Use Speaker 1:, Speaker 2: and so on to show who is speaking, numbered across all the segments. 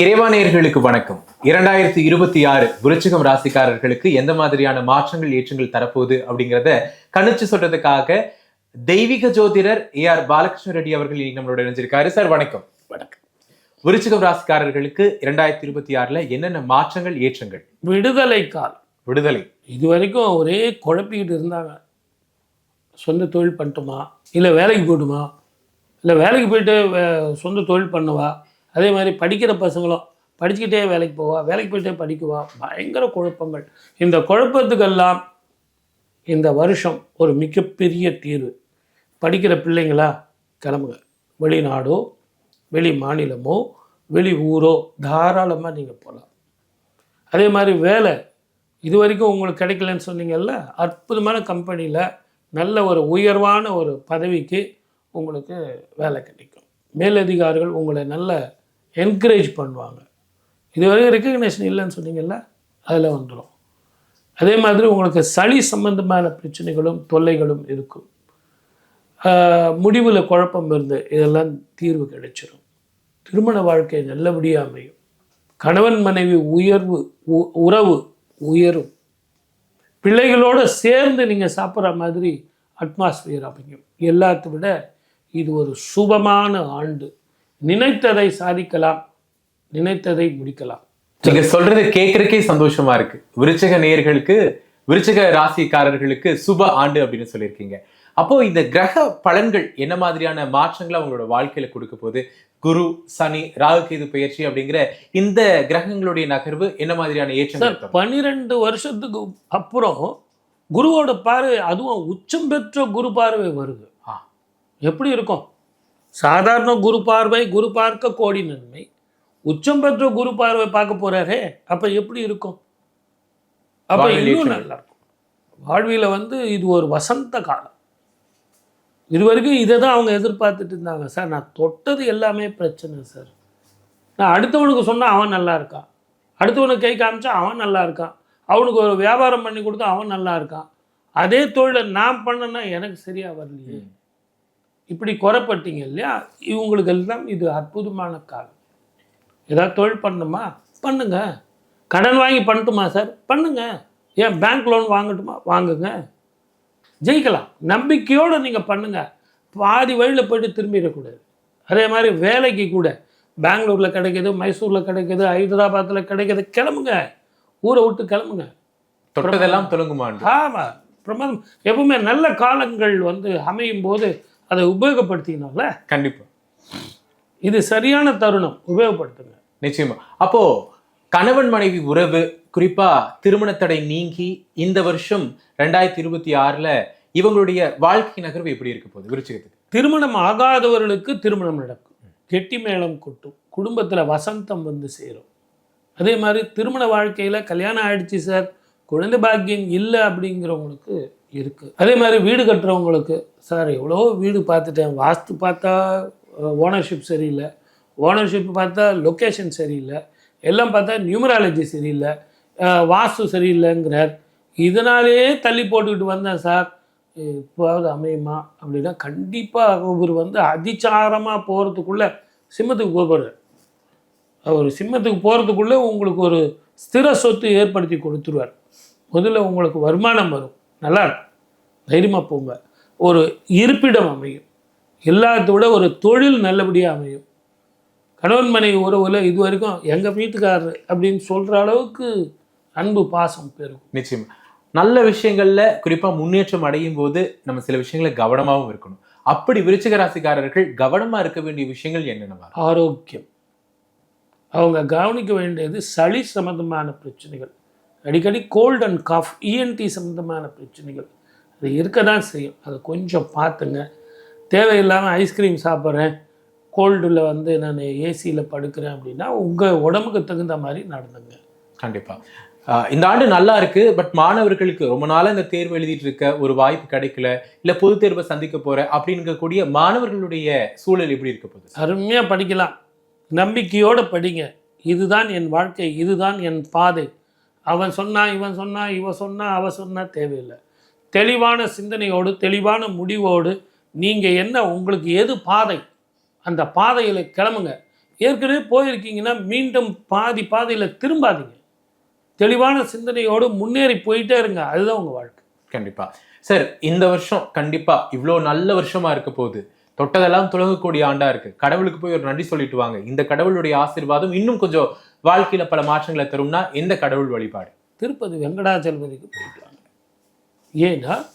Speaker 1: இறைவானியர்களுக்கு வணக்கம். இரண்டாயிரத்தி இருபத்தி ஆறு விருச்சிகம் ராசிக்காரர்களுக்கு எந்த மாதிரியான மாற்றங்கள் ஏற்றங்கள் தரப்போகுது அப்படிங்கிறத கணிச்சு சொல்றதுக்காக தெய்வீக ஜோதிடர் ஏ ஆர் பாலகிருஷ்ண ரெட்டி அவர்கள் இன்னைக்கு நம்மளோட இணைஞ்சிருக்காரு. சார் வணக்கம்.
Speaker 2: வணக்கம்.
Speaker 1: விருச்சிகம் ராசிக்காரர்களுக்கு இரண்டாயிரத்தி இருபத்தி ஆறுல என்னென்ன மாற்றங்கள் ஏற்றங்கள்?
Speaker 2: விடுதலை கால்.
Speaker 1: விடுதலை.
Speaker 2: இது வரைக்கும் ஒரே குழப்பிக்கிட்டு இருந்தாங்க. சொந்த தொழில் பண்ணட்டுமா? இல்லை வேலைக்கு போகட்டுமா இல்லை வேலைக்கு போயிட்டு சொந்த தொழில் பண்ணுவா? அதே மாதிரி படிக்கிற பசங்களும் படிச்சுக்கிட்டே வேலைக்கு போவா வேலைக்கு போயிட்டே படிக்குவா பயங்கர குழப்பங்கள். இந்த குழப்பத்துக்கெல்லாம் இந்த வருஷம் ஒரு மிகப்பெரிய தீர்வு. படிக்கிற பிள்ளைங்களா கிளம்புங்க. வெளிநாடோ வெளி மாநிலமோ வெளி ஊரோ தாராளமாக நீங்கள் போகலாம் அதே மாதிரி வேலை இது வரைக்கும் உங்களுக்கு கிடைக்கலன்னு சொன்னீங்கல்ல அற்புதமான கம்பெனியில் நல்ல ஒரு உயர்வான ஒரு பதவிக்கு உங்களுக்கு வேலை கிடைக்கும். மேலதிகாரிகள் உங்களை நல்ல என்கரேஜ் பண்ணுவாங்க. இது வரைக்கும் ரெக்கக்னேஷன் இல்லைன்னு சொன்னீங்கல்ல அதில் வந்துடும் அதே மாதிரி உங்களுக்கு சளி சம்பந்தமான பிரச்சனைகளும் தொல்லைகளும் இருக்கும். முடிவில் குழப்பம் இருந்து இதெல்லாம் தீர்வு கிடைச்சிரும். திருமண வாழ்க்கை நல்லபடியாக அமையும். கணவன் மனைவி உயர்வு உ- உறவு உயரும். பிள்ளைகளோடு சேர்ந்து நீங்கள் சாப்பிட்ற மாதிரி அட்மாஸ்பியர் அமையும். எல்லாத்தை விட இது ஒரு சுபமான ஆண்டு. நினைத்ததை சாதிக்கலாம் நினைத்ததை முடிக்கலாம்.
Speaker 1: நீங்க சொல்றது கேட்கறக்கே சந்தோஷமா இருக்கு. விருச்சிக நேயர்களுக்கு விருச்சிக ராசிக்காரர்களுக்கு சுப ஆண்டு அப்படின்னு சொல்லியிருக்கீங்க. அப்போ இந்த கிரக பலன்கள் என்ன மாதிரியான மாற்றங்களை அவங்களோட வாழ்க்கையில கொடுக்க போகுது? குரு சனி ராகு கேது பயிற்சி அப்படிங்கிற இந்த கிரகங்களுடைய நகர்வு என்ன மாதிரியான தரும்?
Speaker 2: பன்னிரெண்டு வருஷத்துக்கு அப்புறம் குருவோட பார்வை அதுவும் உச்சம் பெற்ற குரு பார்வை வருது. எப்படி இருக்கும்? சாதாரண குரு பார்வை குரு பார்க்க கோடி நன்மை. உச்சம் பெற்ற குரு பார்வை பார்க்க போறாரே அப்ப எப்படி இருக்கும்? அப்ப இன்னும். நல்லா இருக்கும். வாழ்வியில வந்து இது ஒரு வசந்த காலம். இது வரைக்கும் இதை தான் அவங்க எதிர்பார்த்துட்டு இருந்தாங்க. சார் நான் தொட்டது எல்லாமே பிரச்சனை சார். நான் அடுத்தவனுக்கு சொன்னால் அவன் நல்லா இருக்கான். அடுத்தவனுக்கு கை காமிச்சா அவன் நல்லா இருக்கான். அவனுக்கு ஒரு வியாபாரம் பண்ணி கொடுத்தா அவன் நல்லா இருக்கான். அதே தொழிலை நான் பண்ணேன்னா எனக்கு சரியா வரலையே. இப்படி குறைப்பட்டீங்க இல்லையா? இவங்களுக்கு எல்லாம் இது அற்புதமான காலம். ஏதாவது தொழில் பண்ணணுமா? பண்ணுங்க. கடன் வாங்கி பண்ணட்டுமா சார் பண்ணுங்க. ஏன் பேங்க் லோன் வாங்கட்டுமா? வாங்குங்க. ஜெயிக்கலாம். நம்பிக்கையோடு நீங்கள் பண்ணுங்க. பாதி வழியில் போயிட்டு திரும்பிடக்கூடாது. அதே மாதிரி வேலைக்கு கூட. பெங்களூரில் கிடைக்குது மைசூரில் கிடைக்குது ஹைதராபாத்தில் கிடைக்குது கிளம்புங்க. ஊரை விட்டு கிளம்புங்க.
Speaker 1: தொட்டதெல்லாம் தொழுங்குமாண்டு
Speaker 2: ஆமாம் பிரமாதம். எப்பவுமே நல்ல காலங்கள் வந்து அமையும் போது அதை உபயோகப்படுத்திக்கணும்ல
Speaker 1: கண்டிப்பா.
Speaker 2: இது சரியான தருணம். உபயோகப்படுத்துங்க.
Speaker 1: நிச்சயமா. அப்போ கணவன் மனைவி உறவு குறிப்பா திருமண தடை நீங்கி இந்த வருஷம் ரெண்டாயிரத்தி இருபத்தி ஆறுல இவங்களுடைய வாழ்க்கை நகர்வு எப்படி இருக்க போகுது? விருச்சிகத்துக்கு.
Speaker 2: திருமணம் ஆகாதவர்களுக்கு திருமணம் நடக்கும். கெட்டி மேளம் கொட்டும். குடும்பத்தில் வசந்தம் வந்து சேரும். அதே மாதிரி திருமண வாழ்க்கையில் கல்யாணம் ஆயிடுச்சு சார். குழந்தை பாக்கியம் இல்லை அப்படிங்கிறவங்களுக்கு இருக்குது அதே மாதிரி வீடு கட்டுறவங்களுக்கு சார் எவ்வளோ வீடு பார்த்துட்டேன். வாஸ்து பார்த்தா ஓனர்ஷிப் சரியில்லை. ஓனர்ஷிப் பார்த்தா லொக்கேஷன் சரியில்லை. எல்லாம் பார்த்தா நியூமராலஜி சரியில்லை. வாஸ்து சரியில்லைங்கிறார். இதனாலேயே தள்ளி போட்டுக்கிட்டு வந்தேன் சார். இப்போவாவது அமையுமா? அப்படின்னா கண்டிப்பாக அவர் வந்து அதிச்சாரமாக போகிறதுக்குள்ளே சிம்மத்துக்கு போகிறார் அவர் சிம்மத்துக்கு போகிறதுக்குள்ளே உங்களுக்கு ஒரு ஸ்திர சொத்து ஏற்படுத்தி கொடுத்துருவார். முதல்ல உங்களுக்கு வருமானம் வரும். நல்லா தைரியமாக போங்க. ஒரு இருப்பிடம் அமையும். எல்லாத்த விட ஒரு தொழில் நல்லபடியாக அமையும். கணவன் மனைவி உறவில் இது வரைக்கும் எங்கள் வீட்டுக்காரர் அப்படின்னு சொல்கிற அளவுக்கு அன்பு பாசம் பெருகும்.
Speaker 1: நிச்சயமா. நல்ல விஷயங்கள்ல குறிப்பா முன்னேற்றம் அடையும் போது நம்ம சில விஷயங்களை கவனமாவும் இருக்கணும். அப்படி விருச்சிக ராசிக்காரர்கள் கவனமா இருக்க வேண்டிய விஷயங்கள் என்னென்னவா
Speaker 2: ஆரோக்கியம். அவங்க கவனிக்க வேண்டியது சளி சம்பந்தமான பிரச்சனைகள். அடிக்கடி கோல்ட் அண்ட் காஃப் இஎன்டி சம்பந்தமான பிரச்சனைகள். அது இருக்க தான் செய்யும். அதை கொஞ்சம் பார்த்துங்க. தேவையில்லாமல் ஐஸ்கிரீம் சாப்பிட்றேன். கோல்டில் வந்து நான் ஏசியில் படுக்கிறேன் அப்படின்னா உங்கள் உடம்புக்கு தகுந்த மாதிரி நடந்துங்க.
Speaker 1: கண்டிப்பா. ஆஹ் இந்த ஆண்டு நல்லா இருக்கு. பட் மாணவர்களுக்கு ரொம்ப நாளா இந்த தேர்வு எழுதிட்டு இருக்க ஒரு வாய்ப்பு கிடைக்கல. இல்ல பொது தேர்வை சந்திக்க போற அப்படிங்கக்கூடிய மாணவர்களுடைய சூழல் எப்படி இருக்க போகுது?
Speaker 2: அருமையாக படிக்கலாம். நம்பிக்கையோடு படிங்க. இதுதான் என் வாழ்க்கை. இதுதான் என் பாதை. அவன் சொன்னான் இவன் சொன்னான் இவன் சொன்னான் அவன் சொன்னால் தேவையில்லை. தெளிவான சிந்தனையோடு தெளிவான முடிவோடு நீங்கள் என்ன உங்களுக்கு எது பாதை? அந்த பாதையில் கிளம்புங்க. ஏற்கனவே போயிருக்கீங்கன்னா மீண்டும் பாதி பாதையில் திரும்பாதீங்க. தெளிவான சிந்தனையோடு முன்னேறி போயிட்டே இருங்க. அதுதான் உங்கள் வாழ்க்கை.
Speaker 1: கண்டிப்பாக சார் இந்த வருஷம் கண்டிப்பாக இவ்வளோ நல்ல வருஷமாக இருக்க போகுது. தொட்டதெல்லாம் துலகக்கூடிய ஆண்டா இருக்கு. கடவுளுக்கு போய் ஒரு நன்றி சொல்லிட்டு வாங்க. இந்த கடவுளுடைய ஆசீர்வாதம் இன்னும் கொஞ்சம் வாழ்க்கையில பல மாற்றங்களை தரும்னா எந்த கடவுள் வழிபாடு?
Speaker 2: திருப்பதி வெங்கடாச்சலபதிக்கு போயிட்டு வாங்க. ஏன்னா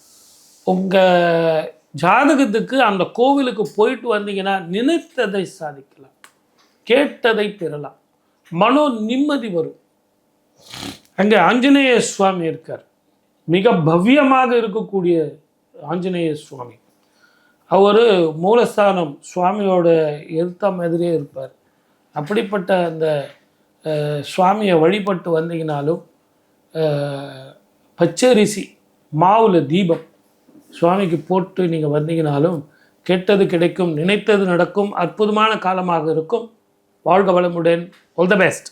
Speaker 2: உங்கள் ஜாதகத்துக்கு அந்த கோவிலுக்கு போயிட்டு வந்தீங்கன்னா நினைத்ததை சாதிக்கலாம். கேட்டதை பெறலாம். மனோ நிம்மதி வரும். அங்கே ஆஞ்சநேய சுவாமி இருக்கார். மிக பவ்யமாக இருக்கக்கூடிய ஆஞ்சநேய சுவாமி. அவர் மூலஸ்தானம் சுவாமியோட எதிர்த்த மாதிரியே இருப்பார். அப்படிப்பட்ட அந்த சுவாமியை வழிபட்டு வந்தீங்கனாலும் பச்சரிசி மாவுல தீபம் சுவாமிக்கு போட்டு நீங்கள் வந்தீங்கனாலும் கெட்டது கிடைக்கும் நினைத்தது நடக்கும் அற்புதமான காலமாக இருக்கும். வாழ்க வளமுடன். All the best